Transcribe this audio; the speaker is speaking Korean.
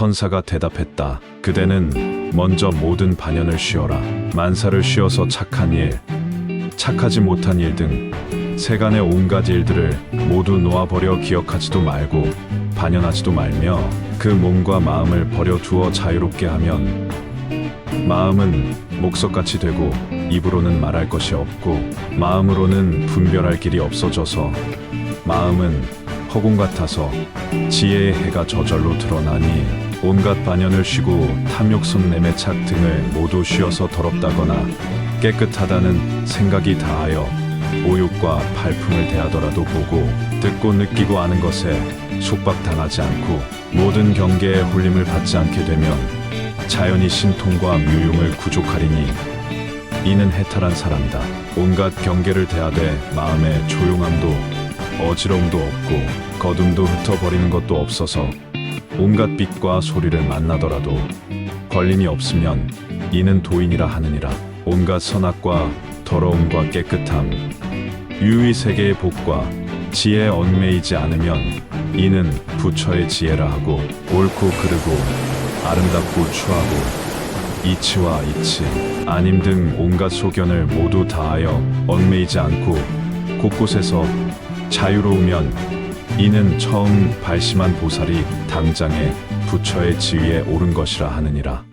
천사가 대답했다. 그대는 먼저 모든 반연을 쉬어라. 만사를 쉬어서 착한 일, 착하지 못한 일 등 세간의 온갖 일들을 모두 놓아버려 기억하지도 말고 반연하지도 말며 그 몸과 마음을 버려두어 자유롭게 하면 마음은 목석같이 되고 입으로는 말할 것이 없고 마음으로는 분별할 길이 없어져서 마음은 허공 같아서 지혜의 해가 저절로 드러나니 온갖 반연을 쉬고 탐욕 손 내매 착 등을 모두 쉬어서 더럽다거나 깨끗하다는 생각이 다하여 오욕과 발품을 대하더라도 보고 듣고 느끼고 아는 것에 속박당하지 않고 모든 경계에 홀림을 받지 않게 되면 자연이 신통과 묘용을 구족하리니 이는 해탈한 사람이다. 온갖 경계를 대하되 마음에 조용함도 어지러움도 없고 거둠도 흩어버리는 것도 없어서 온갖 빛과 소리를 만나더라도 걸림이 없으면 이는 도인이라 하느니라. 온갖 선악과 더러움과 깨끗함, 유의 세계의 복과 지혜에 얽매이지 않으면 이는 부처의 지혜라 하고 옳고 그르고 아름답고 추하고 이치와 이치 아님 등 온갖 소견을 모두 다하여 얽매이지 않고 곳곳에서 자유로우면 이는 처음 발심한 보살이 당장에 부처의 지위에 오른 것이라 하느니라.